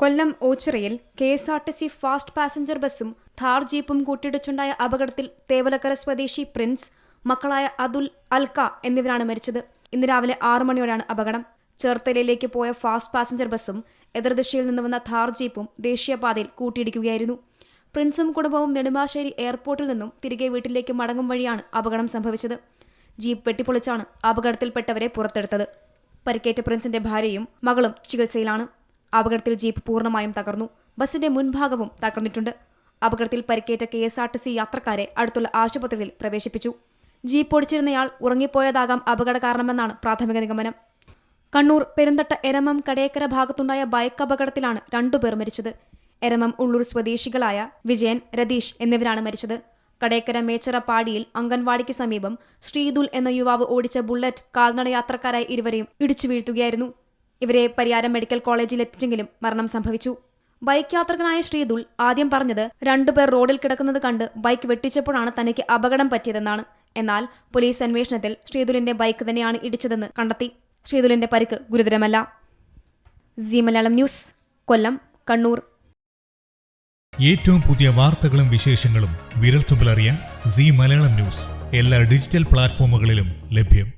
കൊല്ലം ഓച്ചിറയിൽ K S R T C fast passenger ബസ്സും ഥാർ ജീപ്പും കൂട്ടിയിടിച്ചുണ്ടായ അപകടത്തിൽ തേവലക്കര സ്വദേശി പ്രിൻസ് മക്കളായ അതുൽ അൽക്ക എന്നിവരാണ് മരിച്ചത്. ഇന്ന് രാവിലെ ആറു മണിയോടെയാണ് അപകടം. ചേർത്തലയിലേക്ക് പോയ ഫാസ്റ്റ് പാസഞ്ചർ ബസ്സും എതിർദിശയിൽ നിന്ന് വന്ന ഥാർ ജീപ്പും ദേശീയപാതയിൽ കൂട്ടിയിടിക്കുകയായിരുന്നു. പ്രിൻസും കുടുംബവും നെടുമ്പാശ്ശേരി എയർപോർട്ടിൽ നിന്നും തിരികെ വീട്ടിലേക്ക് മടങ്ങും വഴിയാണ് അപകടം സംഭവിച്ചത്. ജീപ്പ് വെട്ടിപ്പൊളിച്ചാണ് അപകടത്തിൽപ്പെട്ടവരെ പുറത്തെടുത്തത്. പരിക്കേറ്റ പ്രിൻസിന്റെ ഭാര്യയും മകളും ചികിത്സയിലാണ്. അപകടത്തിൽ ജീപ്പ് പൂർണമായും തകർന്നു. ബസിന്റെ മുൻഭാഗവും തകർന്നിട്ടുണ്ട്. അപകടത്തിൽ പരിക്കേറ്റ K S R T C യാത്രക്കാരെ അടുത്തുള്ള ആശുപത്രിയിൽ പ്രവേശിപ്പിച്ചു. ജീപ്പ് ഓടിച്ചിരുന്നയാൾ ഉറങ്ങിപ്പോയതാകാം അപകട കാരണമെന്നാണ് പ്രാഥമിക നിഗമനം. കണ്ണൂർ പെരുന്തട്ട എരമം കടയേക്കര ഭാഗത്തുണ്ടായ ബൈക്ക് അപകടത്തിലാണ് രണ്ടുപേർ മരിച്ചത്. എരമം ഉള്ളൂർ സ്വദേശികളായ വിജയൻ രതീഷ് എന്നിവരാണ് മരിച്ചത്. കടയക്കര മേച്ചറ പാടിയിൽ അംഗൻവാടിക്ക് സമീപം ശ്രീദുൽ എന്ന യുവാവ് ഓടിച്ച ബുള്ളറ്റ് കാൽനട യാത്രക്കാരായ ഇരുവരെയും ഇടിച്ചു വീഴ്ത്തുകയായിരുന്നു. ഇവരെ പരിയാരം മെഡിക്കൽ കോളേജിൽ എത്തിച്ചെങ്കിലും മരണം സംഭവിച്ചു. ബൈക്ക് യാത്രകനായ ശ്രീദുൽ ആദ്യം പറഞ്ഞത് രണ്ടുപേർ റോഡിൽ കിടക്കുന്നത് കണ്ട് ബൈക്ക് വെട്ടിച്ചപ്പോഴാണ് തനിക്ക് അപകടം പറ്റിയതെന്നാണ്. എന്നാൽ പോലീസ് അന്വേഷണത്തിൽ ശ്രീദുലിന്റെ ബൈക്ക് തന്നെയാണ് ഇടിച്ചതെന്ന് കണ്ടെത്തി. ശ്രീദുലിന്റെ പരിക്ക് ഗുരുതരമല്ല. C Malayalam news Kollam Kannur. ഏറ്റവും പുതിയ വാർത്തകളും വിശേഷങ്ങളും വിരൽത്തുമ്പിലറിയാൻ സി മലയാളം ന്യൂസ്. എല്ലാ ഡിജിറ്റൽ പ്ലാറ്റ്ഫോമുകളിലും ലഭ്യം.